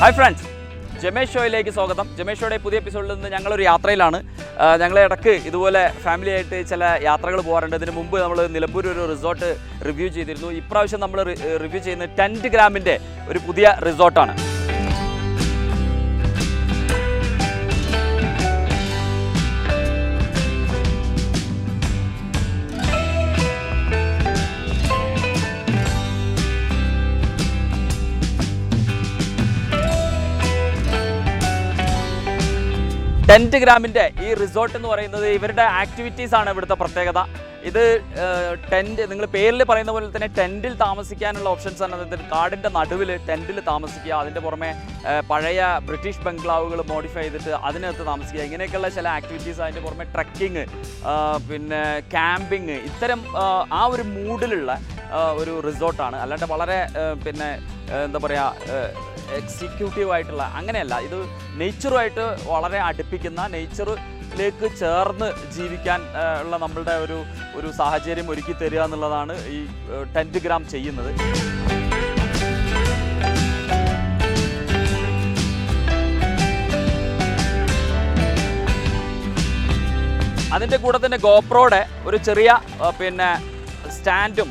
Hi friends Jamesh ഷോയിലേക്ക് സ്വാഗതം. ജമേഷ് ഷോയുടെ പുതിയ എപ്പിസോഡിൽ നിന്ന് ഞങ്ങളൊരു യാത്രയിലാണ്. ഞങ്ങൾ ഇടയ്ക്ക് ഇതുപോലെ ഫാമിലി ആയിട്ട് ചില യാത്രകൾ പോകാറുണ്ട്. ഇതിന് മുമ്പ് നമ്മൾ നിലമ്പൂർ ഒരു റിസോർട്ട് റിവ്യൂ ചെയ്തിരുന്നു. ഇപ്രാവശ്യം നമ്മൾ റിവ്യൂ ചെയ്യുന്നത് ടെന്റ് ഗ്രാമിന്റെ ഒരു പുതിയ റിസോർട്ടാണ് ടെന്റ് ഗ്രാമിന്റെ ഈ റിസോർട്ട് എന്ന് പറയുന്നത് ഇവരുടെ ആക്ടിവിറ്റീസ് ആണ് ഇവിടുത്തെ പ്രത്യേകത. ഇത് ടെന്റ് നിങ്ങൾ പേരിൽ പറയുന്ന പോലെ തന്നെ ടെന്റിൽ താമസിക്കാനുള്ള ഓപ്ഷൻസ് ആണ്. അതായത് കാടിന്റെ നടുവിൽ ടെന്റിൽ താമസിക്കുക അതിന്റെ പുറമെ പഴയ ബ്രിട്ടീഷ് ബംഗ്ലാവുകൾ മോഡിഫൈ ചെയ്തിട്ട് അതിനകത്ത് താമസിക്കുക. ഇങ്ങനെയൊക്കെയുള്ള ചില ആക്ടിവിറ്റീസ് അതിന്റെ പുറമെ ട്രക്കിങ് പിന്നെ ക്യാമ്പിങ് ഇത്തരം ആ, ഒരു മൂഡിലുള്ള ഒരു റിസോർട്ടാണ് അല്ലാണ്ട് വളരെ പിന്നെ എന്താ പറയുക എക്സിക്യൂട്ടീവ് ആയിട്ടുള്ള അങ്ങനെയല്ല ഇത് നേച്ചറുമായിട്ട് വളരെ അടുപ്പിക്കുന്ന നേച്ചറിലേക്ക് ചേർന്ന് ജീവിക്കാൻ ഉള്ള നമ്മളുടെ ഒരു ഒരു സാഹചര്യം ഒരുക്കി തരിക എന്നുള്ളതാണ് ഈ ടെന്റ് ഗ്രാം ചെയ്യുന്നത്. അതിന്റെ കൂടെ തന്നെ ഗോപ്രോയുടെ ഒരു ചെറിയ പിന്നെ സ്റ്റാൻഡും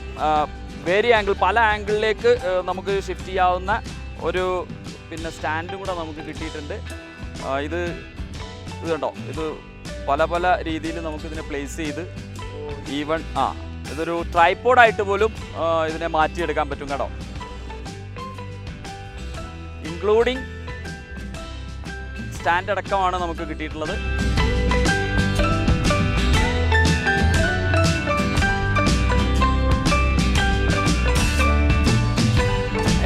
വേരി ആംഗിൾ പല ആംഗിളിലേക്ക് നമുക്ക് ഷിഫ്റ്റ് ചെയ്യാവുന്ന ഒരു പിന്നെ സ്റ്റാൻഡും കൂടെ നമുക്ക് കിട്ടിയിട്ടുണ്ട്. ഇത് ഇത് കണ്ടോ? ഇത് പല പല രീതിയിൽ നമുക്കിതിനെ പ്ലേസ് ചെയ്ത് ഈവൺ ആ ഇതൊരു ട്രൈപ്പോഡായിട്ട് പോലും ഇതിനെ മാറ്റിയെടുക്കാൻ പറ്റും കേട്ടോ. ഇൻക്ലൂഡിങ് സ്റ്റാൻഡ് അടക്കമാണ് നമുക്ക് കിട്ടിയിട്ടുള്ളത്.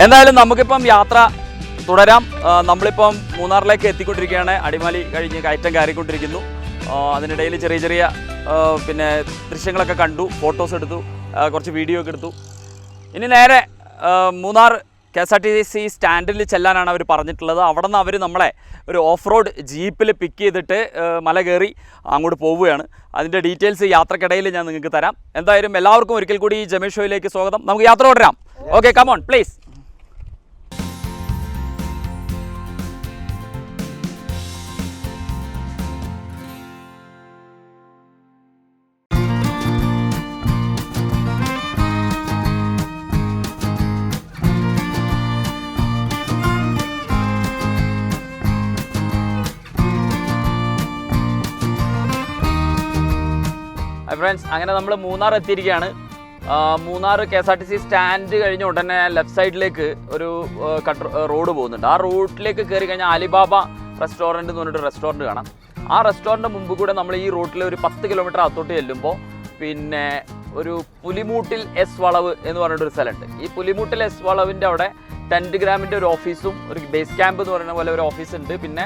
എന്തായാലും നമുക്കിപ്പം യാത്ര തുടരാം. നമ്മളിപ്പം മൂന്നാറിലേക്ക് എത്തിക്കൊണ്ടിരിക്കുകയാണ്. അടിമാലി കഴിഞ്ഞ് കയറ്റം കയറിക്കൊണ്ടിരിക്കുന്നു. അതിനിടയിൽ ചെറിയ ചെറിയ പിന്നെ ദൃശ്യങ്ങളൊക്കെ കണ്ടു. ഫോട്ടോസ് എടുത്തു. കുറച്ച് വീഡിയോ ഒക്കെ എടുത്തു. ഇനി നേരെ Munnar K S R T C സ്റ്റാൻഡിൽ ചെല്ലാനാണ് അവർ പറഞ്ഞിട്ടുള്ളത്. അവിടെ നിന്ന് അവർ നമ്മളെ ഒരു ഓഫ് റോഡ് ജീപ്പിൽ പിക്ക് ചെയ്തിട്ട് മല കയറി അങ്ങോട്ട് പോവുകയാണ്. അതിന്റെ ഡീറ്റെയിൽസ് യാത്രക്കിടയിൽ ഞാൻ നിങ്ങൾക്ക് തരാം. എന്തായാലും എല്ലാവർക്കും ഒരിക്കൽ കൂടി ഈ ജമീഷ് ഷോയിലേക്ക് സ്വാഗതം. നമുക്ക് യാത്ര തുടരാം. ഓക്കെ കമോൺ പ്ലീസ് ഫ്രണ്ട്സ് അങ്ങനെ നമ്മൾ മൂന്നാർ എത്തിയിരിക്കുകയാണ്. Munnar K S R T C stand കഴിഞ്ഞ ഉടനെ ലെഫ്റ്റ് സൈഡിലേക്ക് ഒരു കട്ട് റോഡ് പോകുന്നുണ്ട്. ആ റോഡിലേക്ക് കയറി കഴിഞ്ഞാൽ അലിബാബ റെസ്റ്റോറന്റ് എന്ന് പറഞ്ഞിട്ട് റെസ്റ്റോറന്റ് കാണാം. ആ റെസ്റ്റോറന്റ് മുമ്പ് കൂടെ നമ്മൾ ഈ റൂട്ടിൽ ഒരു പത്ത് കിലോമീറ്റർ അത്തോട്ട് ചെല്ലുമ്പോൾ പിന്നെ ഒരു പുലിമൂട്ടിൽ എസ് വളവ് എന്ന് പറഞ്ഞിട്ടൊരു സ്ഥലമുണ്ട്. ഈ പുലിമൂട്ടിൽ എസ് വളവിന്റെ അവിടെ ടെന്റ് ഗ്രാമിന്റെ ഒരു ഓഫീസും ഒരു ബേസ് ക്യാമ്പ് എന്ന് പറയുന്ന പോലെ ഒരു ഓഫീസ് ഉണ്ട് പിന്നെ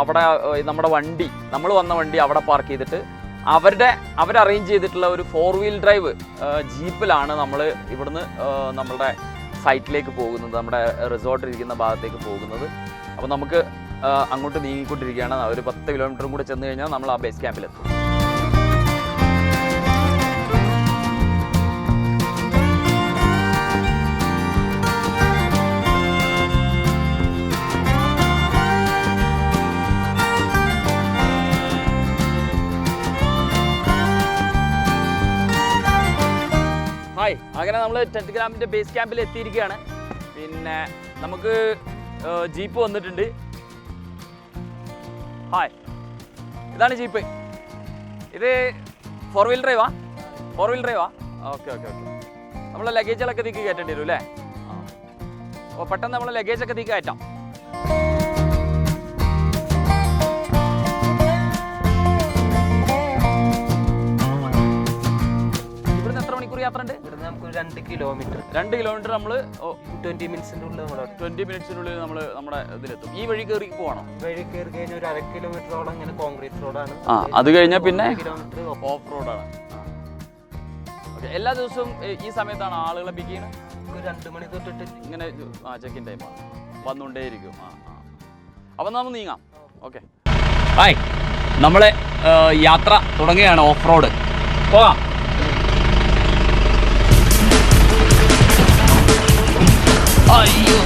അവിടെ നമ്മുടെ വണ്ടി നമ്മൾ വന്ന വണ്ടി അവിടെ പാർക്ക് ചെയ്തിട്ട് അവരുടെ അവർ അറേഞ്ച് ചെയ്തിട്ടുള്ള ഒരു ഫോർ വീൽ ഡ്രൈവ് ജീപ്പിലാണ് നമ്മൾ ഇവിടുന്ന് നമ്മളുടെ സൈറ്റിലേക്ക് പോകുന്നത് നമ്മുടെ റിസോർട്ട് ഇരിക്കുന്ന ഭാഗത്തേക്ക് പോകുന്നത്. അപ്പോൾ നമുക്ക് അങ്ങോട്ട് നീങ്ങിക്കൊണ്ടിരിക്കുകയാണ്. ഒരു പത്ത് കിലോമീറ്ററും കൂടെ ചെന്ന് കഴിഞ്ഞാൽ നമ്മൾ ആ ബേസ് ക്യാമ്പിലെത്തും ഹായ് അങ്ങനെ നമ്മൾ ടെന്റ് ഗ്രാമിന്റെ ബേസ് ക്യാമ്പിൽ എത്തിയിരിക്കുകയാണ്. പിന്നെ നമുക്ക് ജീപ്പ് വന്നിട്ടുണ്ട്. ഹായ് ഇതാണ് ജീപ്പ്. ഇത് ഫോർ വീൽ ഡ്രൈവാ ഫോർ വീൽ ഡ്രൈവാ ഓക്കെ ഓക്കെ ഓക്കെ നമ്മളെ ലഗേജുകളൊക്കെ തീക്ക് കയറ്റേണ്ടി വരും അല്ലേ? ഓ പെട്ടെന്ന് നമ്മൾ ലഗേജൊക്കെ തീക്ക് കയറ്റാം. യാത്ര ഉണ്ട് ഇവിടുന്ന് നമുക്ക് രണ്ട് കിലോമീറ്റർ രണ്ട് കിലോമീറ്റർ നമ്മൾ ട്വന്റി മിനിറ്റ്സിന്റെ ഉള്ളിൽ നമ്മൾ ട്വന്റി മിനിറ്റ്സിനുള്ളിൽ നമ്മൾ നമ്മുടെ ഇതിലെത്തും. ഈ വഴി കയറി പോകണം വഴി കയറി കഴിഞ്ഞാൽ ഒരു അര കിലോമീറ്ററോളം ഇങ്ങനെ കോൺക്രീറ്റ് റോഡാണ് ആ അത് കഴിഞ്ഞാൽ പിന്നെ കിലോമീറ്റർ ഓഫ് റോഡാണ് ഓക്കെ എല്ലാ ദിവസവും ഈ- സമയത്താണ് ആളുകളെ പിക്ക് ചെയ്യുന്നത് ഒരു രണ്ട് മണി തൊട്ടിട്ട് ഇങ്ങനെ ആ ചെക്ക് ഇൻ ടൈമാണ് വന്നുകൊണ്ടേയിരിക്കും ആ ആ. അപ്പം നമുക്ക് നീങ്ങാം. ഓക്കെ ഹായ് നമ്മളെ യാത്ര തുടങ്ങുകയാണ് ഓഫ് റോഡ് പോകാം. അയ്യോ.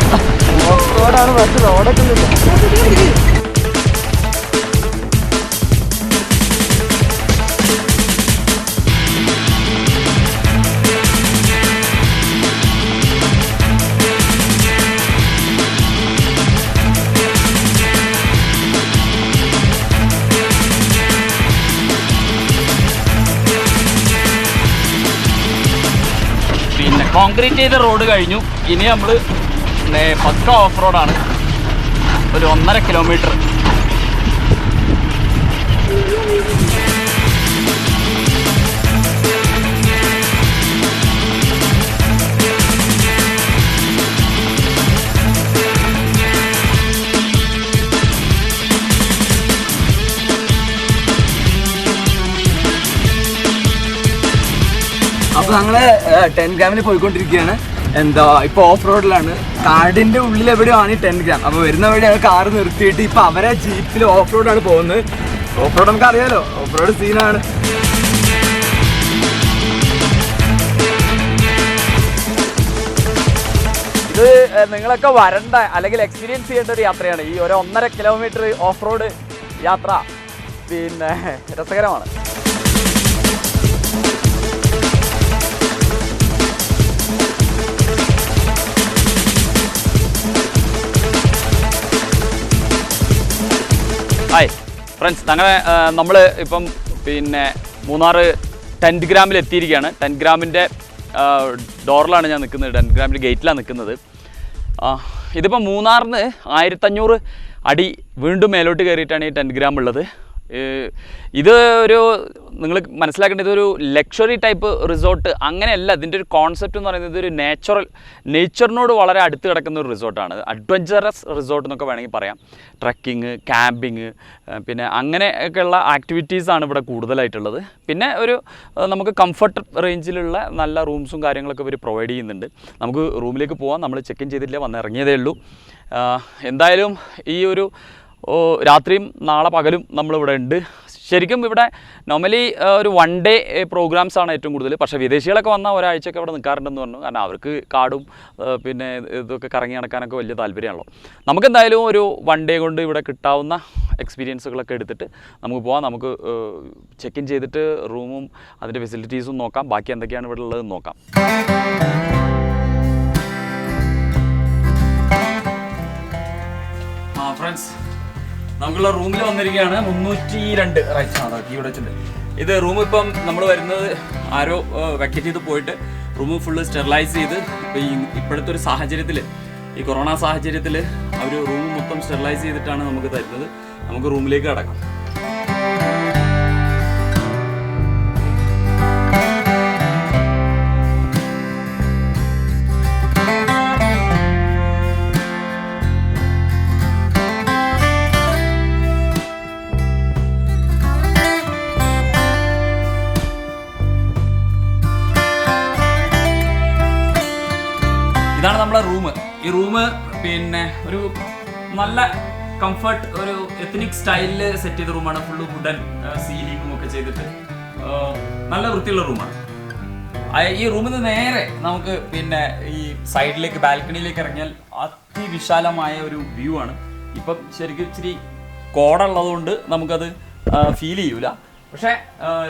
റോഡാണ് പക്ഷെ റോഡൊക്കെ കോൺക്രീറ്റ് ചെയ്ത റോഡ് കഴിഞ്ഞു. ഇനി നമ്മൾ പക്ക ഓഫ് റോഡാണ് ഒരു ഒന്നര കിലോമീറ്റർ അപ്പൊ ഞങ്ങൾ ടെൻ ഗ്രാമിൽ പോയിക്കൊണ്ടിരിക്കുകയാണ്. എന്താ ഇപ്പൊ ഓഫ് റോഡിലാണ് കാടിന്റെ ഉള്ളിൽ എവിടെയാണ് ഈ ടെൻ ഗ്രാം? അപ്പൊ വരുന്ന വഴി ഞങ്ങൾ കാർ നിർത്തിയിട്ട് ഇപ്പൊ അവരെ ജീപ്പിൽ ഓഫ് റോഡാണ് പോകുന്നത്. ഓഫ് റോഡ് നമുക്ക് അറിയാലോ ഓഫ് റോഡ് സീനാണ് ഇത് നിങ്ങളൊക്കെ വരണ്ട അല്ലെങ്കിൽ എക്സ്പീരിയൻസ് ചെയ്യേണ്ട ഒരു യാത്രയാണ്. ഈ ഒരു ഒന്നര കിലോമീറ്റർ ഓഫ് റോഡ് യാത്ര. പിന്നെ രസകരമാണ്. ഹായ് ഫ്രണ്ട്സ് ഞങ്ങളെ നമ്മൾ ഇപ്പം പിന്നെ മൂന്നാർ ടെന്റ് ഗ്രാമിൽ എത്തിയിരിക്കുകയാണ്. ടെന്റ് ഗ്രാമിന്റെ ഡോറിലാണ് ഞാൻ നിൽക്കുന്നത്. ടെന്റ് ഗ്രാമിന്റെ ഗേറ്റിലാണ് നിൽക്കുന്നത്. ഇതിപ്പോൾ മൂന്നാറിന് ആയിരത്തഞ്ഞൂറ് അടി വീണ്ടും മേലോട്ട് കയറിയിട്ടാണ് ഈ ടെന്റ് ഗ്രാം ഉള്ളത്. ഇത് ഒരു നിങ്ങൾ മനസ്സിലാക്കേണ്ടത് ഇതൊരു ലക്ഷറി ടൈപ്പ് റിസോർട്ട് അങ്ങനെയല്ല. ഇതിന്റെ ഒരു കോൺസെപ്റ്റ് എന്ന് പറയുന്നത് ഒരു നാച്ചുറൽ നേച്ചറിനോട് വളരെ അടുത്ത് കിടക്കുന്ന ഒരു റിസോർട്ടാണ് അഡ്വഞ്ചറസ് റിസോർട്ട് എന്നൊക്കെ വേണമെങ്കിൽ പറയാം. ട്രക്കിങ് ക്യാമ്പിങ് പിന്നെ അങ്ങനെയൊക്കെയുള്ള ആക്ടിവിറ്റീസാണ് ഇവിടെ കൂടുതലായിട്ടുള്ളത്. പിന്നെ ഒരു നമുക്ക് കംഫർട്ട് റേഞ്ചിലുള്ള നല്ല റൂംസും കാര്യങ്ങളൊക്കെ ഇവർ പ്രൊവൈഡ് ചെയ്യുന്നുണ്ട്. നമുക്ക് റൂമിലേക്ക് പോകാം നമ്മൾ ചെക്ക് ഇൻ ചെയ്തിട്ടില്ല വന്നിറങ്ങിയതേ ഉള്ളൂ. എന്തായാലും ഈ ഒരു രാത്രിയും നാളെ പകലും നമ്മളിവിടെ ഉണ്ട്. ശരിക്കും ഇവിടെ നോർമലി ഒരു വൺ ഡേ പ്രോഗ്രാംസ് ആണ് ഏറ്റവും കൂടുതൽ. പക്ഷേ വിദേശികളൊക്കെ വന്നാൽ ഒരാഴ്ചയൊക്കെ ഇവിടെ നിൽക്കാറുണ്ടെന്ന് പറഞ്ഞു. കാരണം അവർക്ക് കാടും പിന്നെ ഇതൊക്കെ കറങ്ങി നടക്കാനൊക്കെ വലിയ താല്പര്യമാണല്ലോ. നമുക്കെന്തായാലും ഒരു വൺ ഡേ കൊണ്ട് ഇവിടെ കിട്ടാവുന്ന എക്സ്പീരിയൻസുകളൊക്കെ എടുത്തിട്ട് നമുക്ക് പോവാം. നമുക്ക് ചെക്ക് ഇൻ ചെയ്തിട്ട് റൂമും അതിന്റെ ഫെസിലിറ്റീസും നോക്കാം. ബാക്കി എന്തൊക്കെയാണ് ഇവിടെ ഉള്ളതെന്ന് നോക്കാം. ഫ്രണ്ട്സ് നമുക്കുള്ള റൂമിൽ വന്നിരിക്കുകയാണ് മുന്നൂറ്റി രണ്ട് റൈറ്റ് ആണ് ഇവിടെ വെച്ചിട്ടുണ്ട്. ഇത് റൂം ഇപ്പം നമ്മൾ വരുന്നത് ആരോ വെക്കറ്റ് ചെയ്ത് പോയിട്ട് റൂം ഫുള്ള് സ്റ്റെറിലൈസ് ചെയ്ത് ഇപ്പം ഈ ഇപ്പോഴത്തെ ഒരു സാഹചര്യത്തിൽ ഈ കൊറോണ സാഹചര്യത്തിൽ അവർ റൂം മൊത്തം സ്റ്റെറിലൈസ് ചെയ്തിട്ടാണ് നമുക്ക് തരുന്നത്. നമുക്ക് റൂമിലേക്ക് കടക്കാം. കംഫർട്ട് ഒരു എത്നിക് സ്റ്റൈലിൽ സെറ്റ് ചെയ്ത റൂമാണ് ഫുള്ള് വുഡൻ സീലിങ്ങും ഒക്കെ ചെയ്തിട്ട്. നല്ല വൃത്തിയുള്ള റൂമാണ് ഈ റൂമിൽ നിന്ന് നേരെ നമുക്ക് പിന്നെ ഈ സൈഡിലേക്ക് ബാൽക്കണിയിലേക്ക് ഇറങ്ങിയാൽ അതിവിശാലമായ ഒരു വ്യൂ ആണ്. ഇപ്പം ശരിക്കും ഇച്ചിരി കോടുള്ളതുകൊണ്ട് നമുക്കത് ഫീൽ ചെയ്യൂല. പക്ഷേ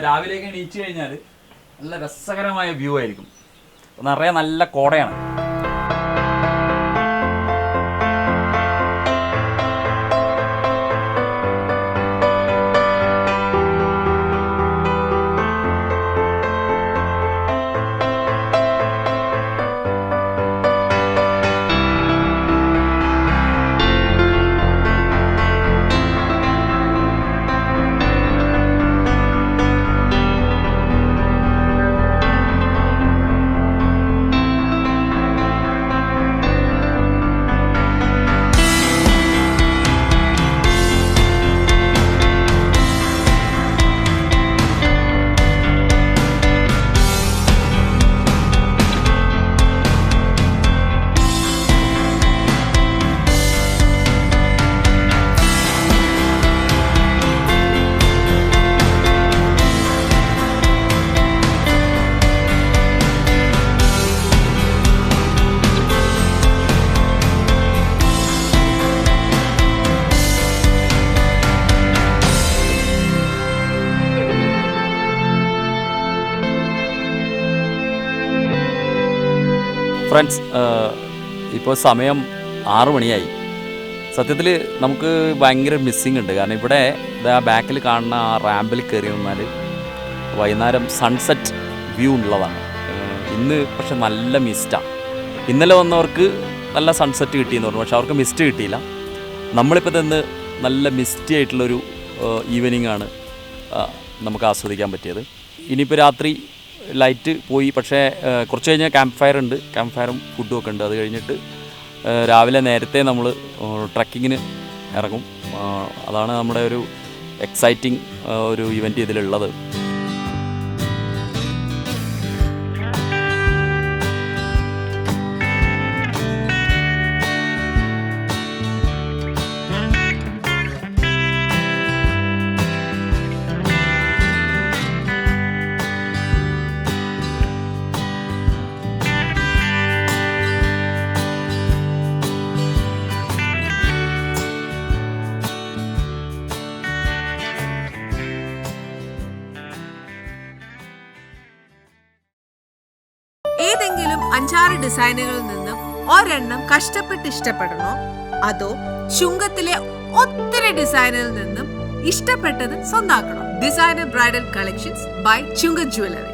രാവിലേക്ക് എണീച്ച് കഴിഞ്ഞാൽ നല്ല രസകരമായ വ്യൂ ആയിരിക്കും. നിറയെ നല്ല കോടയാണ്. ഫ്രണ്ട്സ് ഇപ്പോൾ സമയം ആറു മണിയായി. സത്യത്തിൽ നമുക്ക് ഭയങ്കര മിസ്സിങ് ഉണ്ട്. കാരണം ഇവിടെ ആ ബാക്കിൽ കാണുന്ന ആ റാമ്പിൽ കയറി നിന്നാൽ വൈകുന്നേരം സൺസെറ്റ് വ്യൂ ഉള്ളതാണ്. ഇന്ന് പക്ഷെ നല്ല മിസ്റ്റാണ് ഇന്നലെ വന്നവർക്ക് നല്ല സൺസെറ്റ് കിട്ടിയെന്ന് പറഞ്ഞു. പക്ഷെ അവർക്ക് മിസ്റ്റ് കിട്ടിയില്ല. നമ്മളിപ്പോൾ തന്ന് നല്ല മിസ്റ്റി ആയിട്ടുള്ളൊരു ഈവനിങ് ആണ് നമുക്ക് ആസ്വദിക്കാൻ പറ്റിയത്. ഇനിയിപ്പോൾ രാത്രി ലൈറ്റ് പോയി. പക്ഷേ കുറച്ച് കഴിഞ്ഞാൽ ക്യാമ്പ് ഫയർ ഉണ്ട്. ക്യാമ്പ് ഫയറും ഫുഡും ഒക്കെ ഉണ്ട്. അത് കഴിഞ്ഞിട്ട് രാവിലെ നേരത്തെ നമ്മൾ ട്രക്കിങ്ങിന് ഇറങ്ങും. അതാണ് നമ്മുടെ ഒരു എക്സൈറ്റിംഗ് ഒരു ഇവന്റ് ഇതിലുള്ളത്. ഒരെണ്ണം കഷ്ടപ്പെട്ട് ഇഷ്ടപ്പെടണോ? അതോ ചുങ്കത്തിലെ ഒത്തിരി ഡിസൈനിൽ നിന്നും ഇഷ്ടപ്പെട്ടത് സ്വന്താക്കണോ? ഡിസൈനർ ബ്രൈഡൽ കളക്ഷൻസ് ബൈ ചുങ്ക ജ്വല്ലറി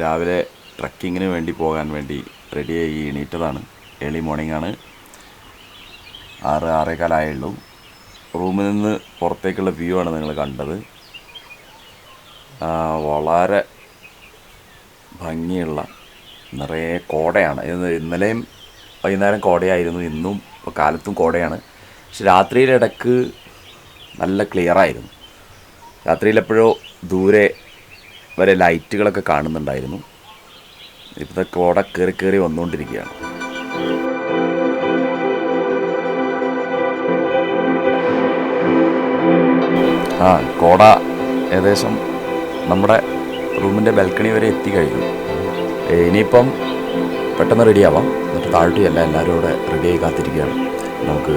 രാവിലെ ട്രക്കിങ്ങിന് വേണ്ടി പോകാൻ വേണ്ടി റെഡിയായി എണീറ്റതാണ്. ഏർലി മോർണിംഗ് ആണ്. ആറ് ആറേകാലായുള്ളൂ. റൂമിൽ നിന്ന് പുറത്തേക്കുള്ള വ്യൂ ആണ് നിങ്ങൾ കണ്ടത്. വളരെ ഭംഗിയുള്ള നിറയെ കോടയാണ്. ഇന്നലെയും വൈകുന്നേരം കോടയായിരുന്നു. ഇന്നും ഇപ്പോൾ കാലത്തും കോടയാണ്. പക്ഷെ രാത്രിയിലെ ഇടയ്ക്ക് നല്ല ക്ലിയറായിരുന്നു രാത്രിയിലെപ്പോഴോ ദൂരെ വരെ ലൈറ്റുകളൊക്കെ കാണുന്നുണ്ടായിരുന്നു. ഇപ്പോഴത്തെ കോട കയറി കയറി വന്നുകൊണ്ടിരിക്കുകയാണ്. ആ കോട ഏകദേശം നമ്മുടെ റൂമിന്റെ ബാൽക്കണി വരെ എത്തിക്കഴിഞ്ഞു ഏ, ഇനിയിപ്പം പെട്ടെന്ന് റെഡിയാവാം. എന്നിട്ട് താഴ്ത്തി അല്ല എല്ലാവരും ഇവിടെ റെഡിയായി കാത്തിരിക്കുകയാണ്. നമുക്ക്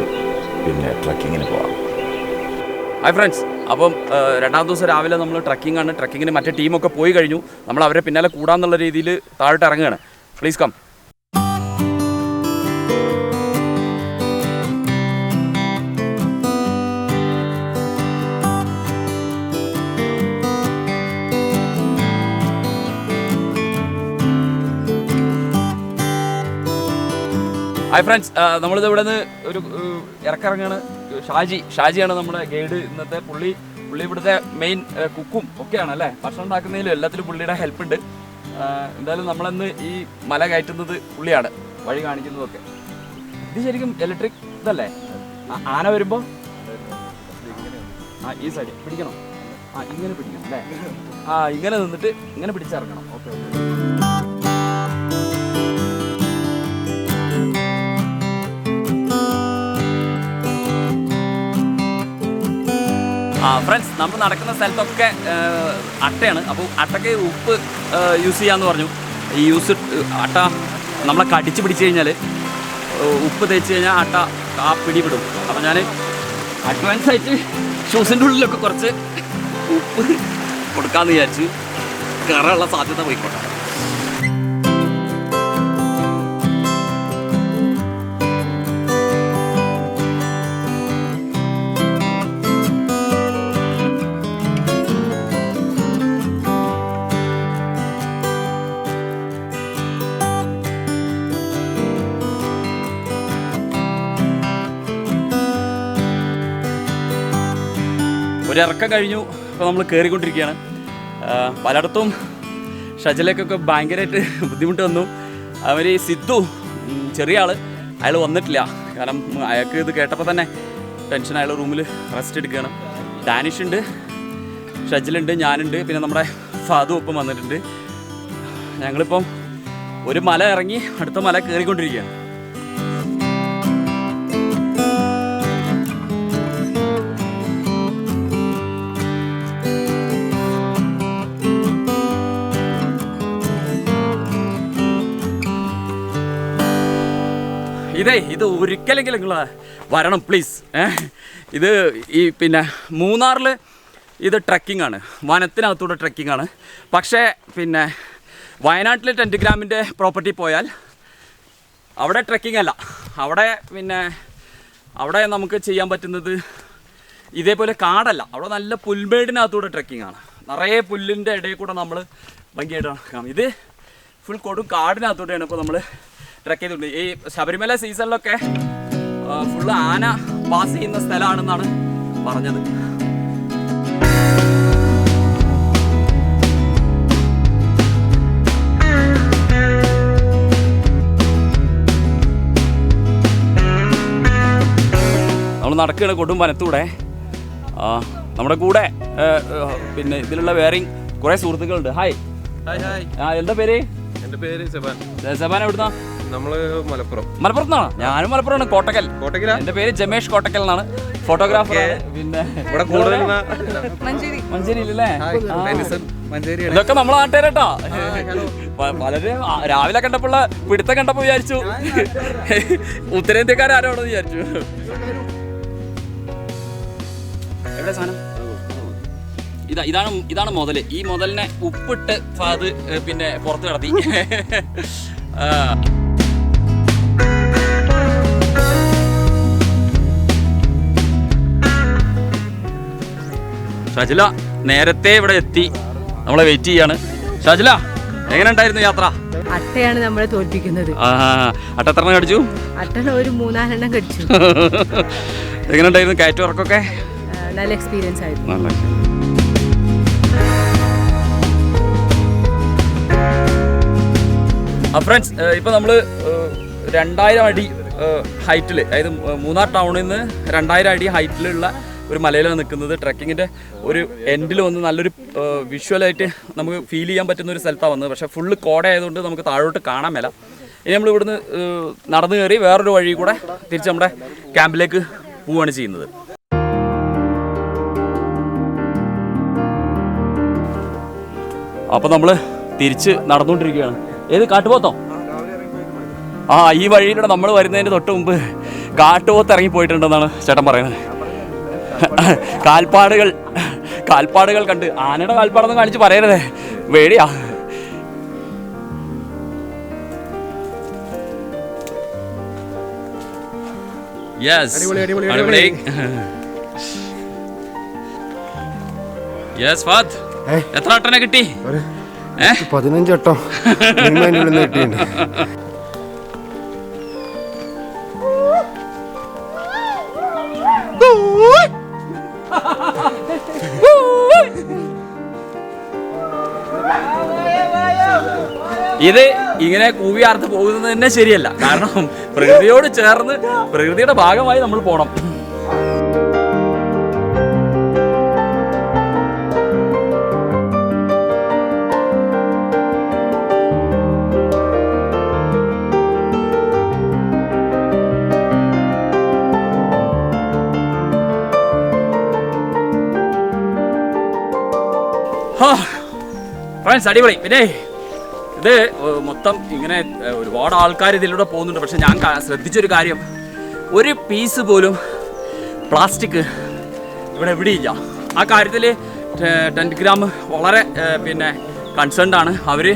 പിന്നെ ട്രക്കിങ്ങിന് പോവാം. ഹായ് ഫ്രണ്ട്സ് അപ്പം രണ്ടാം ദിവസം രാവിലെ നമ്മൾ ട്രക്കിംഗ് ആണ്. ട്രക്കിങ്ങിന് മറ്റേ ടീമൊക്കെ പോയി കഴിഞ്ഞു. നമ്മൾ അവരെ പിന്നാലെ കൂടാന്നുള്ള രീതിയിൽ താഴോട്ട് ഇറങ്ങുകയാണ്. പ്ലീസ് കം ഹായ് ഫ്രണ്ട്സ് നമ്മളിത് ഇവിടെ നിന്ന് ഒരു ഇറക്കിറങ്ങാണ്. ഷാജി ഷാജിയാണ് നമ്മുടെ ഗൈഡ് ഇന്നത്തെ പുള്ളി. പുള്ളി ഇവിടുത്തെ മെയിൻ കുക്കും ഒക്കെയാണ് അല്ലേ? ഭക്ഷണം ഉണ്ടാക്കുന്നതിലും എല്ലാത്തിലും പുള്ളിയുടെ ഹെൽപ്പ് ഉണ്ട്. എന്തായാലും നമ്മളിന്ന് ഈ മല കയറ്റുന്നത് പുള്ളിയാണ്. വഴി കാണിക്കുന്നതൊക്കെ. ഇത് ശരിക്കും ഇലക്ട്രിക് ഇതല്ലേ? ആന വരുമ്പോൾ ആ ഈ സൈഡ് പിടിക്കണം. ആ ഇങ്ങനെ പിടിക്കണം അല്ലേ? ആ ഇങ്ങനെ നിന്നിട്ട് ഇങ്ങനെ പിടിച്ചിറക്കണം ഓക്കെ ഓക്കെ. ആ ഫ്രണ്ട്സ് നമ്മൾ നടക്കുന്ന സ്ഥലത്തൊക്കെ അട്ടയാണ്. അപ്പോൾ അട്ടയ്ക്ക് ഉപ്പ് യൂസ് ചെയ്യാന്ന് പറഞ്ഞു. ഈ യൂസ് അട്ട നമ്മളെ കടിച്ച് പിടിച്ച് കഴിഞ്ഞാൽ ഉപ്പ് തേച്ച് കഴിഞ്ഞാൽ അട്ട ആ പിടിപെടും. അപ്പോൾ ഞാൻ അഡ്വാൻസ് ആയിട്ട് ഷൂസിന്റെ ഉള്ളിലൊക്കെ കുറച്ച് ഉപ്പ് കൊടുക്കാമെന്ന് വിചാരിച്ചു കയറാനുള്ള സാധ്യത പോയിക്കോട്ടെ. ഒരിറക്കം കഴിഞ്ഞു. ഇപ്പോൾ നമ്മൾ കയറിക്കൊണ്ടിരിക്കുകയാണ് പലയിടത്തും ഷജലേക്കൊക്കെ ഭയങ്കരമായിട്ട് ബുദ്ധിമുട്ട് വന്നു. അവർ സിദ്ധു ചെറിയ ആൾ അയാൾ വന്നിട്ടില്ല. കാരണം അയാൾക്ക് ഇത് കേട്ടപ്പോൾ തന്നെ ടെൻഷൻ. അയാൾ റൂമിൽ റെസ്റ്റ് എടുക്കുകയാണ്. ഡാനിഷ് ഉണ്ട് ഷജിലുണ്ട് ഞാനുണ്ട്. പിന്നെ നമ്മുടെ സാധു ഒപ്പം വന്നിട്ടുണ്ട്. ഞങ്ങളിപ്പം ഒരു മല ഇറങ്ങി അടുത്ത മല കയറിക്കൊണ്ടിരിക്കുകയാണ് ഇതേ ഇത് ഒരിക്കലെങ്കിലും നിങ്ങൾ വരണം പ്ലീസ് ഇത് ഈ പിന്നെ മൂന്നാറിൽ ഇത് ട്രക്കിംഗ് ആണ് വനത്തിനകത്തൂടെ ട്രക്കിംഗ് ആണ് പക്ഷേ പിന്നെ വയനാട്ടിലെ ടെന്റ് ഗ്രാമിന്റെ പ്രോപ്പർട്ടി പോയാൽ അവിടെ ട്രക്കിംഗ് അല്ല. അവിടെ പിന്നെ അവിടെ നമുക്ക് ചെയ്യാൻ പറ്റുന്നത് ഇതേപോലെ കാടല്ല. അവിടെ നല്ല പുൽമേടിനകത്തൂടെ ട്രക്കിംഗ് ആണ് നിറയെ പുല്ലിന്റെ ഇടയിൽ കൂടെ നമ്മൾ ഭംഗിയായിട്ട് നടക്കാം ഇത് ഫുൾ കൊടും കാടിനകത്തൂടെയാണ് ഇപ്പോൾ നമ്മൾ ട്രെക്ക് ചെയ്തിട്ടുണ്ട്. ഈ ശബരിമല സീസണിലൊക്കെ ഫുള്ള് ആന പാസ് ചെയ്യുന്ന സ്ഥലമാണെന്നാണ് പറഞ്ഞത്. നമ്മൾ നടക്കുകയാണ് കൊടും വനത്തൂടെ. നമ്മുടെ കൂടെ പിന്നെ ഇതിലുള്ള വേറിങ് കുറേ സുഹൃത്തുക്കളുണ്ട്. ഹായ് ഹായ് ഹായ് ആ എന്താ പേര്? എന്റെ പേര് സെബാൻ. സെബാൻ എവിടുന്നാ? നമ്മൾ മലപ്പുറം. മലപ്പുറത്താണോ ഞാനും മലപ്പുറമാണ് കോട്ടക്കൽ. കോട്ടക്കലാ? എന്റെ പേര് ജമേഷ് കോട്ടക്കൽ എന്നാണ്. ഫോട്ടോഗ്രാഫർ പിന്നെ ഇവിടെ കൂടുതൽ മഞ്ചേരിയിലല്ലേ ഇതൊക്കെ നമ്മളെ നാട്ടുകാരട്ടോ പലരും രാവിലെ കണ്ടപ്പോൾ പിടുത്തം കണ്ടപ്പോ വിചാരിച്ചു. ഉത്തരേന്ത്യക്കാരാരോടെന്ന് വിചാരിച്ചു. എവിടെ സാധനം? ഇതാ ഇതാണ് ഇതാണ് മുതൽ ഈ മുതലിനെ ഉപ്പിട്ട് അത് പിന്നെ പുറത്ത് കടത്തി ഷജില നേരത്തെ ഇവിടെ എത്തി. നമ്മളെ വെയിറ്റ് ചെയ്യാണ്. ഷജില എങ്ങനെ ഉണ്ടായിരുന്നു യാത്ര? അട്ടയാണ് നമ്മളെ തോൽപ്പിക്കുന്നത്. അട്ട എത്ര കടിച്ചു? അട്ട ഒരു മൂന്നാലെണ്ണം കടിച്ചു. എങ്ങനെ ഉണ്ടായിരുന്നു കയറ്റുറക്കൊക്കെ ആ, നല്ല എക്സ്പീരിയൻസ് ആയിരുന്നു. നല്ല ഫ്രണ്ട്സ് ഇപ്പൊ നമ്മൾ രണ്ടായിരം അടി ഹൈറ്റിൽ അതായത് മൂന്നാർ ടൗണിൽ നിന്ന് രണ്ടായിരം അടി ഹൈറ്റിലുള്ള ഒരു മലയിലാണ് നിൽക്കുന്നത്. ട്രക്കിങ്ങിന്റെ ഒരു എൻഡിൽ വന്ന് നല്ലൊരു വിഷ്വലായിട്ട് നമുക്ക് ഫീൽ ചെയ്യാൻ പറ്റുന്ന ഒരു സ്ഥലത്താണ് വന്നത്. പക്ഷേ ഫുള്ള് കോട ആയതുകൊണ്ട് നമുക്ക് താഴോട്ട് കാണാൻ മേല. ഇനി നമ്മൾ ഇവിടുന്ന് നടന്നു കയറി വേറൊരു വഴി കൂടെ തിരിച്ച് നമ്മുടെ ക്യാമ്പിലേക്ക് പോവുകയാണ് ചെയ്യുന്നത്. അപ്പോൾ നമ്മൾ തിരിച്ച് നടന്നുകൊണ്ടിരിക്കുകയാണ്. ഏത് കാട്ടുപോത്തോ? ആ ഈ വഴിയിലൂടെ നമ്മൾ വരുന്നതിന് തൊട്ട് മുമ്പ് കാട്ടുപോത്ത് ഇറങ്ങി പോയിട്ടുണ്ടെന്നാണ് ചേട്ടൻ പറയുന്നത്. കാൽപ്പാടുകൾ കാൽപ്പാടുകൾ കണ്ട് ആനയുടെ കാൽപ്പാടൊന്നും കാണിച്ച് പറയരുതേ. വേടിയാ യെസ് അടിപൊളി യെസ് ഫാത്ത് എത്ര അട്ടനെ കിട്ടി? പതിനഞ്ച് ഉള്ളിൽ കിട്ടിയിട്ടുണ്ട്. ഇത് ഇങ്ങനെ കൂവിയാർത്ത് പോകുന്നത് തന്നെ ശരിയല്ല. കാരണം പ്രകൃതിയോട് ചേർന്ന് പ്രകൃതിയുടെ ഭാഗമായി നമ്മൾ പോണം. ഫ്രണ്ട്സ് അടിപൊളി. പിന്നെ ഇത് മൊത്തം ഇങ്ങനെ ഒരുപാട് ആൾക്കാർ ഇതിലൂടെ പോകുന്നുണ്ട്. പക്ഷെ ഞാൻ ശ്രദ്ധിച്ചൊരു കാര്യം. ഒരു പീസ് പോലും പ്ലാസ്റ്റിക് ഇവിടെ എവിടെയില്ല. ആ കാര്യത്തിൽ ടെന്റ് ഗ്രാം വളരെ പിന്നെ കൺസേൺഡ് ആണ്. അവർ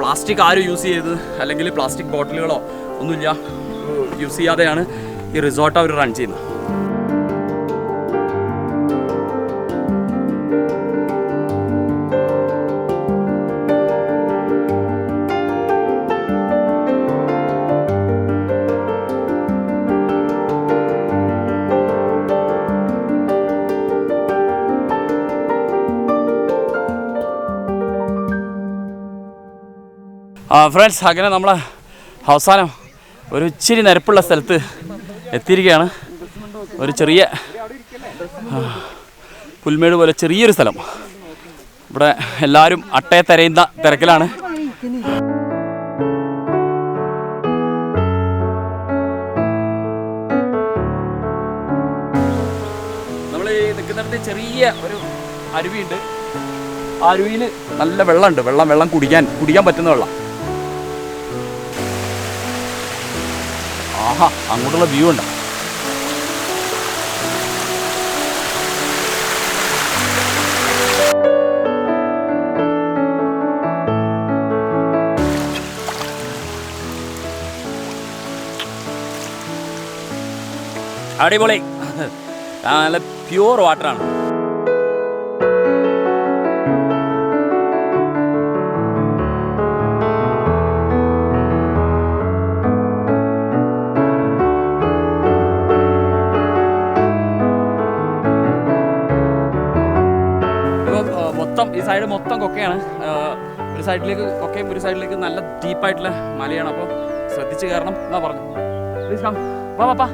പ്ലാസ്റ്റിക് ആരും യൂസ് ചെയ്ത് അല്ലെങ്കിൽ പ്ലാസ്റ്റിക് ബോട്ടിലുകളോ ഒന്നുമില്ല യൂസ് ചെയ്യാതെയാണ് ഈ റിസോർട്ട് അവർ റൺ ചെയ്യുന്നത്. ഫ്രണ്ട്സ് അങ്ങനെ നമ്മൾ അവസാനം ഒരു ഇച്ചിരി നിരപ്പുള്ള സ്ഥലത്ത് എത്തിയിരിക്കുകയാണ്. ഒരു ചെറിയ പുൽമേട് പോലെ ചെറിയൊരു സ്ഥലം. ഇവിടെ എല്ലാവരും അട്ടയെ തിരയുന്ന തിരക്കിലാണ്. നമ്മൾ ഈ നിൽക്കുന്നിടത്ത് ചെറിയ ഒരു അരുവിയുണ്ട്. ആ അരുവിയിൽ നല്ല വെള്ളമുണ്ട്. വെള്ളം വെള്ളം കുടിക്കാൻ കുടിക്കാൻ പറ്റുന്ന വെള്ളം. ആഹാ അങ്ങോട്ടുള്ള വ്യൂ ഉണ്ട്. അടിപൊളി. നല്ല പ്യൂർ വാട്ടറാണ് സൈഡ് മൊത്തം കൊക്കയാണ്. ഒരു സൈഡിലേക്ക് കൊക്കയും ഒരു സൈഡിലേക്ക് നല്ല ഡീപ്പായിട്ടുള്ള മലയാണ്. അപ്പോൾ ശ്രദ്ധിച്ച് കയറണം എന്നാ പറഞ്ഞു. പ്ലീസ് കം വാ പാപ്പാ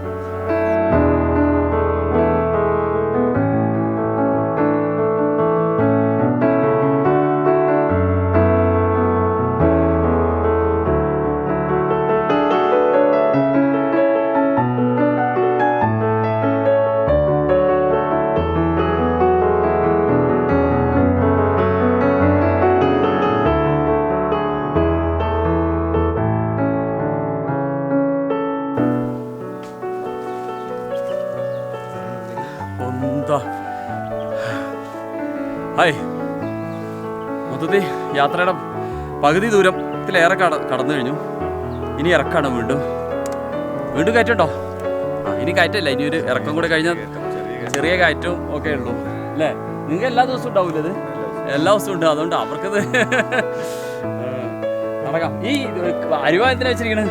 യാത്രയുടെ പകുതി ദൂരത്തിലേറെ കട കടന്നു കഴിഞ്ഞു. ഇനി ഇറക്കാണ് വീണ്ടും. വീണ്ടും കയറ്റുണ്ടോ? ആ ഇനി കയറ്റല്ല. ഇനി ഒരു ഇറക്കം കൂടെ കഴിഞ്ഞാൽ ചെറിയ കയറ്റവും ഒക്കെ ഉള്ളൂ. അല്ലേ? നിങ്ങൾക്ക് എല്ലാ ദിവസവും ഉണ്ടാവില്ല ഇത്? എല്ലാ ദിവസവും ഉണ്ട്. അതുകൊണ്ട് അവർക്കത് നടക്കാം. ഈ അരിവ എന്തിനാ വെച്ചിരിക്കണേ?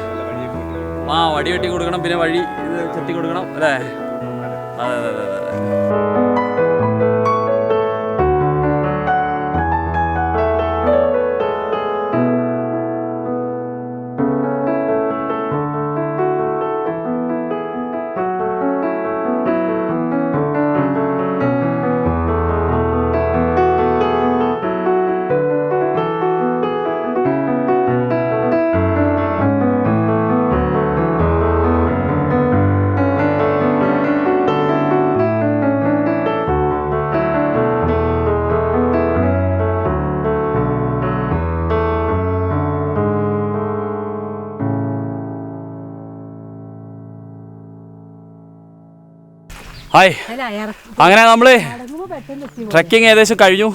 ആ വടി വെട്ടി കൊടുക്കണം. പിന്നെ വഴി ഇത് ചെത്തി കൊടുക്കണം. അല്ലേ? അതെ അതെ അതെ അതെ. ഹായ്. അങ്ങനെ നമ്മൾ ട്രക്കിംഗ് ഏകദേശം കഴിഞ്ഞു.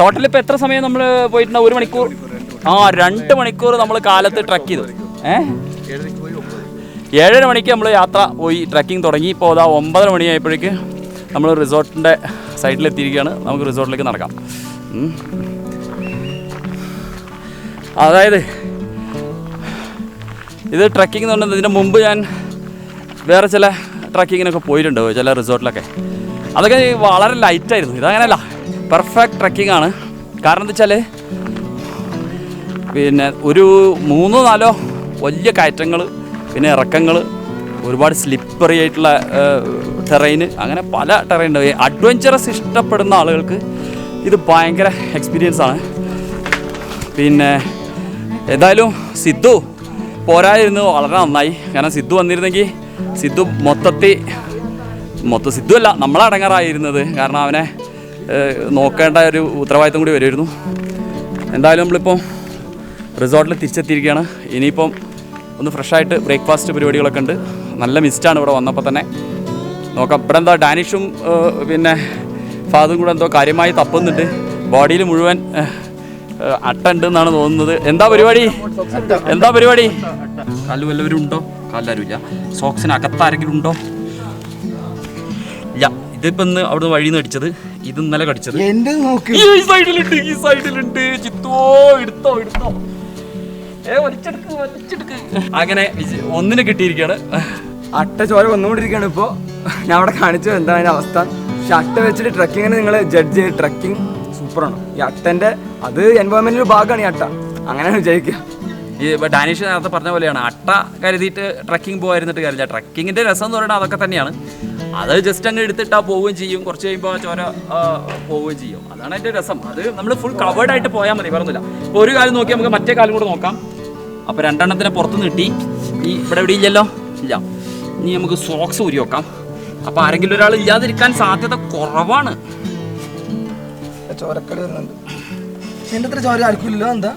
ടോട്ടൽ ഇപ്പോൾ എത്ര സമയം നമ്മൾ പോയിട്ടുണ്ട്? ഒരു മണിക്കൂർ. ആ രണ്ട് മണിക്കൂർ നമ്മൾ കാലത്ത് ട്രക്ക് ചെയ്തു. ഏഹ് ഏഴര മണിക്ക് നമ്മൾ യാത്ര പോയി ട്രക്കിംഗ് തുടങ്ങി. ഇപ്പോൾ അതാ ഒമ്പതര മണിയായപ്പോഴേക്ക് നമ്മൾ റിസോർട്ടിന്റെ സൈഡിലെത്തിയിരിക്കുകയാണ് നമുക്ക് റിസോർട്ടിലേക്ക് നടക്കാം. അതായത് ഇത് ട്രക്കിംഗ് എന്ന് പറഞ്ഞത് ഇതിന് മുമ്പ് ഞാൻ വേറെ ചില ട്രക്കിങ്ങിനൊക്കെ പോയിട്ടുണ്ട് ചില റിസോർട്ടിലൊക്കെ. അതൊക്കെ വളരെ ലൈറ്റായിരുന്നു ഇതങ്ങനെയല്ല. പെർഫെക്റ്റ് ട്രക്കിംഗ് ആണ്. കാരണം എന്താ വെച്ചാൽ പിന്നെ ഒരു മൂന്നോ നാലോ വലിയ കയറ്റങ്ങൾ പിന്നെ ഇറക്കങ്ങൾ ഒരുപാട് സ്ലിപ്പറി ആയിട്ടുള്ള ടെറൈന് അങ്ങനെ പല ടെറൈൻ ഉണ്ട്. അഡ്വഞ്ചറസ് ഇഷ്ടപ്പെടുന്ന ആളുകൾക്ക് ഇത് ഭയങ്കര എക്സ്പീരിയൻസ് ആണ്. പിന്നെ ഏതായാലും സിദ്ധു പോരായിരുന്നു വളരെ നന്നായി. കാരണം സിദ്ധു വന്നിരുന്നെങ്കിൽ സിദ്ധു മൊത്തത്തിൽ മൊത്തം സിദ്ധു അല്ല നമ്മളടങ്ങാറായിരുന്നത് കാരണം അവനെ നോക്കേണ്ട ഒരു ഉത്തരവാദിത്തം കൂടി വരുമായിരുന്നു. എന്തായാലും നമ്മളിപ്പോൾ റിസോർട്ടിൽ തിരിച്ചെത്തിയിരിക്കുകയാണ്. ഇനിയിപ്പം ഒന്ന് ഫ്രഷായിട്ട് ബ്രേക്ക്ഫാസ്റ്റ് പരിപാടികളൊക്കെ ഉണ്ട്. നല്ല മിസ്റ്റാണ് ഇവിടെ വന്നപ്പോൾ തന്നെ. നോക്കാം ഇവിടെ എന്താ ഡാനിഷും പിന്നെ ഫാദും കൂടെ എന്തോ കാര്യമായി തപ്പുന്നുണ്ട്. ബോഡിയിൽ മുഴുവൻ അട്ട തോന്നുന്നത്. എന്താ പരിപാടി? എന്താ പരിപാടി? വല്ലവരും ഉണ്ടോ കാലിലാരും ഇല്ല സോക്സിന് അകത്താരെങ്കിലും ഉണ്ടോ? ഇല്ല ഇതിപ്പോ ഇന്ന് അവിടുന്ന് വഴി നിന്ന് അടിച്ചത് ഇത് ഇന്നലെ കടിച്ചത്. എന്റെ നോക്ക്? ഈ സൈഡിലുണ്ട് ഈ സൈഡിലുണ്ട് ചിത്തോ എടുത്തോ എടുത്തോ. ഏ വലിച്ചെടുക്ക് വലിച്ചെടുക്ക്. അങ്ങനെ ഒന്നിനെ കിട്ടിയിരിക്കാണ്. കിട്ടിയിരിക്കുകയാണ് അട്ട ചോര വന്നുകൊണ്ടിരിക്കുകയാണ് ഇപ്പോ. ഞാൻ അവിടെ കാണിച്ചു എന്താണ് അതിന്റെ അവസ്ഥ. പക്ഷെ അട്ട വെച്ചിട്ട് ട്രക്കിങ്ങിന് നിങ്ങൾ ജഡ്ജ് ചെയ്ത് ട്രക്കിംഗ് സൂപ്പറാണ്. ഈ അട്ടന്റെ അത് എൻവയോൺമെന്റിന്റെ ഭാഗമാണ് ഈ അട്ട. അങ്ങനെയാണ് വിചാരിക്കുക. ഈ ഡാനിഷ് നേരത്തെ പറഞ്ഞ പോലെയാണ്. അട്ട കരുതിയിട്ട് ട്രക്കിംഗ് പോകാതിരുന്നിട്ട് കാര്യമില്ല. ട്രക്കിങ്ങിന്റെ രസം എന്ന് പറയുന്നത് അതൊക്കെ തന്നെയാണ്. അത് ജസ്റ്റ് അങ്ങ് എടുത്തിട്ടാ പോവുകയും ചെയ്യും. കുറച്ച് കഴിയുമ്പോൾ ചോര പോവുകയും ചെയ്യും. അതാണ് അതിന്റെ രസം. അത് നമ്മൾ ഫുൾ കവേർഡ് ആയിട്ട് പോയാൽ മതി. പറഞ്ഞില്ല ഇപ്പോൾ ഒരു കാലം നോക്കി നമുക്ക് മറ്റേ കാലം കൂടെ നോക്കാം. അപ്പോൾ രണ്ടെണ്ണത്തിനെ പുറത്ത് നീട്ടി ഈ ഇവിടെ എവിടെ ഇല്ലല്ലോ? ഇല്ല. ഇനി നമുക്ക് സോക്സ് ഊരി വെക്കാം. അപ്പോൾ ആരെങ്കിലും ഒരാൾ ഇല്ലാതിരിക്കാൻ സാധ്യത കുറവാണ്. ചോരക്കളി വരുന്നുണ്ട്. അത്ര ചോര ഇല്ല എന്താ?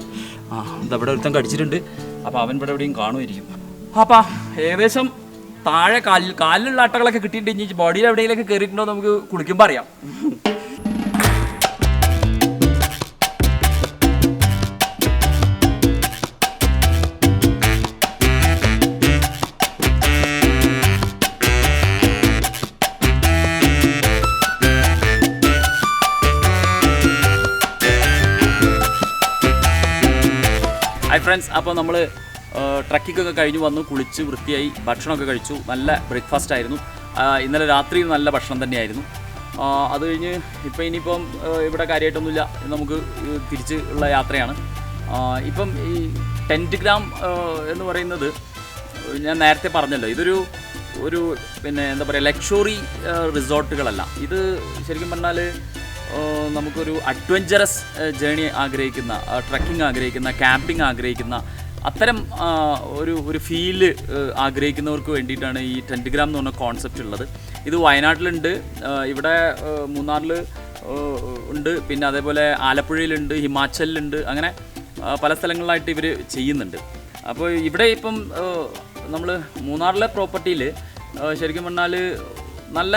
ആ ഇതവിടെ ഒരുത്തൻ കടിച്ചിട്ടുണ്ട്. അപ്പോൾ അവൻ ഇവിടെ എവിടെയും കാണുമായിരിക്കും. അപ്പാ ഏകദേശം താഴെ കാലിൽ കാലിലുള്ള അട്ടകളൊക്കെ കിട്ടിയിട്ട് ഇനി ബോഡിയിൽ എവിടെയെങ്കിലൊക്കെ കയറിയിട്ടുണ്ടോ നമുക്ക് കുളിക്കുമ്പോൾ അറിയാം. ഫ്രണ്ട്സ് അപ്പോൾ നമ്മൾ ട്രക്കിങ്ങൊക്കെ കഴിഞ്ഞ് വന്നു കുളിച്ച് വൃത്തിയായി ഭക്ഷണമൊക്കെ കഴിച്ചു നല്ല ബ്രേക്ക്ഫാസ്റ്റ് ആയിരുന്നു. ഇന്നലെ രാത്രി നല്ല ഭക്ഷണം തന്നെയായിരുന്നു. അത് കഴിഞ്ഞ് ഇപ്പം ഇനിയിപ്പം ഇവിടെ കാര്യമായിട്ടൊന്നുമില്ല. നമുക്ക് തിരിച്ച് ഉള്ള യാത്രയാണ്. ഇപ്പം ഈ ടെന്റ് ഗ്രാം എന്ന് പറയുന്നത് ഞാൻ നേരത്തെ പറഞ്ഞല്ലോ ഇതൊരു ഒരു പിന്നെ എന്താ പറയുക ലക്ഷറി റിസോർട്ടുകളല്ല. ഇത് ശരിക്കും പറഞ്ഞാൽ നമുക്കൊരു അഡ്വഞ്ചറസ് ജേണി ആഗ്രഹിക്കുന്ന ട്രക്കിംഗ് ആഗ്രഹിക്കുന്ന ക്യാമ്പിംഗ് ആഗ്രഹിക്കുന്ന അത്തരം ഒരു ഒരു ഫീൽ ആഗ്രഹിക്കുന്നവർക്ക് വേണ്ടിയിട്ടാണ് ഈ ടെന്റിഗ്രാം എന്ന് പറഞ്ഞ കോൺസെപ്റ്റ് ഉള്ളത്. ഇത് വയനാട്ടിലുണ്ട് ഇവിടെ മൂന്നാറിൽ ഉണ്ട് പിന്നെ അതേപോലെ ആലപ്പുഴയിലുണ്ട് ഹിമാചലിലുണ്ട് അങ്ങനെ പല സ്ഥലങ്ങളിലായിട്ട് ഇവർ ചെയ്യുന്നുണ്ട്. അപ്പോൾ ഇവിടെ ഇപ്പം നമ്മൾ മൂന്നാറിലെ പ്രോപ്പർട്ടിയിൽ ശരിക്കും പറഞ്ഞാൽ നല്ല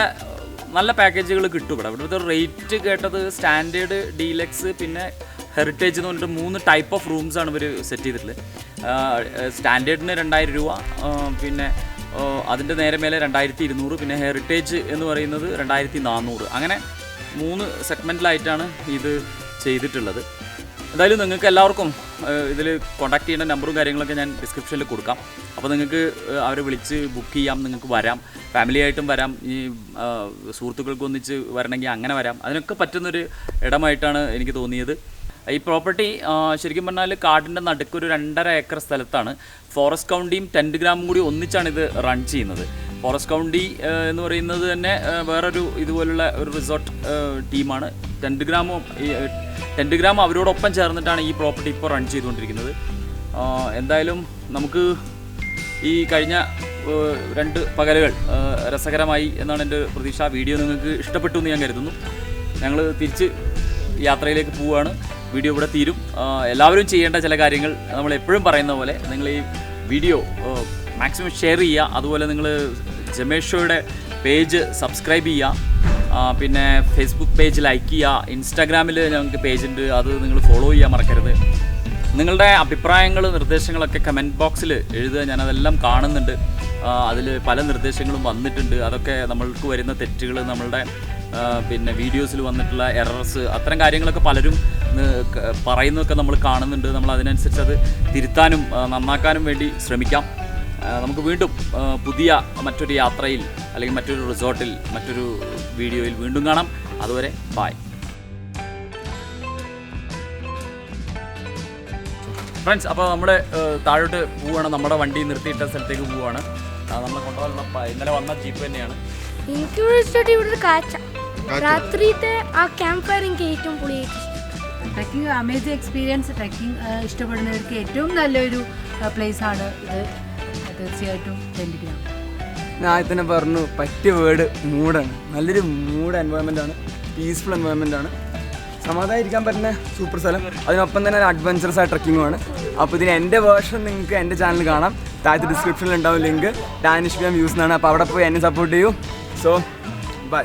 നല്ല പാക്കേജുകൾ കിട്ടും ഇവിടെ. ഇവിടുത്തെ റേറ്റ് കേട്ടത് സ്റ്റാൻഡേർഡ് ഡീലക്സ് പിന്നെ ഹെറിറ്റേജ് എന്ന് പറഞ്ഞിട്ട് മൂന്ന് ടൈപ്പ് ഓഫ് റൂംസ് ആണ് ഇവർ സെറ്റ് ചെയ്തിട്ടുള്ളത്. സ്റ്റാൻഡേർഡിന് രണ്ടായിരം രൂപ പിന്നെ അതിന്റെ നേരെ മേലെ രണ്ടായിരത്തി ഇരുന്നൂറ് പിന്നെ ഹെറിറ്റേജ് എന്ന് പറയുന്നത് രണ്ടായിരത്തി നാനൂറ് അങ്ങനെ മൂന്ന് സെഗ്മെന്റിലായിട്ടാണ് ഇത് ചെയ്തിട്ടുള്ളത്. എന്തായാലും നിങ്ങൾക്ക് എല്ലാവർക്കും ഇതിൽ കോൺടാക്ട് ചെയ്യേണ്ട നമ്പറും കാര്യങ്ങളൊക്കെ ഞാൻ ഡിസ്ക്രിപ്ഷനിൽ കൊടുക്കാം. അപ്പോൾ നിങ്ങൾക്ക് അവരെ വിളിച്ച് ബുക്ക് ചെയ്യാം നിങ്ങൾക്ക് വരാം. ഫാമിലി ആയിട്ടും വരാം. ഈ സുഹൃത്തുക്കൾക്ക് ഒന്നിച്ച് വരണമെങ്കിൽ അങ്ങനെ വരാം. അതിനൊക്കെ പറ്റുന്നൊരു ഇടമായിട്ടാണ് എനിക്ക് തോന്നിയത്. ഈ പ്രോപ്പർട്ടി ശരിക്കും പറഞ്ഞാൽ കാടിന്റെ നടുക്ക് ഒരു രണ്ടര ഏക്കർ സ്ഥലത്താണ്. ഫോറസ്റ്റ് കൗണ്ടിയും ടെന്റ് ഗ്രാമും കൂടി ഒന്നിച്ചാണ് ഇത് റൺ ചെയ്യുന്നത്. ഫോറസ്റ്റ് കൗണ്ടി എന്ന് പറയുന്നത് തന്നെ വേറൊരു ഇതുപോലുള്ള ഒരു റിസോർട്ട് ടീമാണ്. ടെന്റ് ഗ്രാമും ടെന്റ് ഗ്രാം അവരോടൊപ്പം ചേർന്നിട്ടാണ് ഈ പ്രോപ്പർട്ടി ഇപ്പോൾ റൺ ചെയ്തുകൊണ്ടിരിക്കുന്നത്. എന്തായാലും നമുക്ക് ഈ കഴിഞ്ഞ രണ്ട് പകലുകൾ രസകരമായി എന്നാണ് എന്റെ പ്രതീക്ഷ. വീഡിയോ നിങ്ങൾക്ക് ഇഷ്ടപ്പെട്ടു എന്ന് ഞാൻ കരുതുന്നു. ഞങ്ങൾ തിരിച്ച് യാത്രയിലേക്ക് പോവുകയാണ്. വീഡിയോ ഇവിടെ തീരും. എല്ലാവരും ചെയ്യേണ്ട ചില കാര്യങ്ങൾ നമ്മൾ എപ്പോഴും പറയുന്ന പോലെ നിങ്ങൾ ഈ വീഡിയോ മാക്സിമം ഷെയർ ചെയ്യുക. അതുപോലെ നിങ്ങൾ ജമേഷോയുടെ പേജ് സബ്സ്ക്രൈബ് ചെയ്യുക. പിന്നെ ഫേസ്ബുക്ക് പേജ് ലൈക്ക് ചെയ്യുക. ഇൻസ്റ്റാഗ്രാമിൽ ഞങ്ങൾക്ക് പേജ് ഉണ്ട്. അത് നിങ്ങൾ ഫോളോ ചെയ്യാൻ മറക്കരുത്. നിങ്ങളുടെ അഭിപ്രായങ്ങൾ നിർദ്ദേശങ്ങളൊക്കെ കമന്റ് ബോക്സിൽ എഴുതുക. ഞാനതെല്ലാം കാണുന്നുണ്ട്. അതിൽ പല നിർദ്ദേശങ്ങളും വന്നിട്ടുണ്ട്. അതൊക്കെ നമ്മൾക്ക് വരുന്ന തെറ്റുകൾ നമ്മളുടെ പിന്നെ വീഡിയോസിൽ വന്നിട്ടുള്ള എറർസ് അത്തരം കാര്യങ്ങളൊക്കെ പലരും പറയുന്നതൊക്കെ നമ്മൾ കാണുന്നുണ്ട്. നമ്മൾ അതിനനുസരിച്ച് അത് തിരുത്താനും നന്നാക്കാനും വേണ്ടി ശ്രമിക്കാം. നമുക്ക് വീണ്ടും പുതിയ മറ്റൊരു യാത്രയിൽ അല്ലെങ്കിൽ മറ്റൊരു റിസോർട്ടിൽ മറ്റൊരു വീഡിയോയിൽ വീണ്ടും കാണാം. അതുവരെ ബായ് ഫ്രണ്ട്സ് അപ്പോൾ നമ്മൾ താഴോട്ട് പോവുകയാണ്. നമ്മുടെ വണ്ടി നിർത്തിയിട്ട സ്ഥലത്തേക്ക് പോവുകയാണ്. നമ്മൾ നമ്മളെ പ- ഇന്നലെ വന്ന ജീപ്പ് തന്നെയാണ്. എനിക്ക് ഇവിടെ കാഴ്ച രാത്രിത്തെ ആ ക്യാമ്പ് ഫയർ എനിക്ക് ഏറ്റവും പൊളിയായിട്ട് ട്രക്കിംഗ് അമേസിംഗ് എക്സ്പീരിയൻസ് ട്രക്കിംഗ് ഇഷ്ടപ്പെടുന്നവർക്ക് ഏറ്റവും നല്ലൊരു പ്ലേസ് ആണ് ഇത്. തീർച്ചയായിട്ടും ഞാൻ തന്നെ പറഞ്ഞു പറ്റിയ വേർഡ് മൂഡാണ്. നല്ലൊരു മൂഡ് എൻവയോൺമെന്റ് ആണ് പീസ്ഫുൾ എൻവയോൺമെന്റ് ആണ്. സമാധാനം ഇരിക്കാൻ പറ്റുന്ന സൂപ്പർ സ്ഥലം. അതിനൊപ്പം തന്നെ അഡ്വഞ്ചറസ് ആയ ട്രക്കിങ്ങുമാണ് അപ്പോൾ ഇതിന് എന്റെ വേർഷൻ നിങ്ങൾക്ക് എന്റെ ചാനൽ കാണാം. താഴത്തെ ഡിസ്ക്രിപ്ഷനിൽ ഉണ്ടാവും ലിങ്ക് ഡാനിഷ് ബിയം യൂസ് എന്നാണ്. അപ്പോൾ അവിടെ പോയി എന്നെ സപ്പോർട്ട് ചെയ്യൂ. So by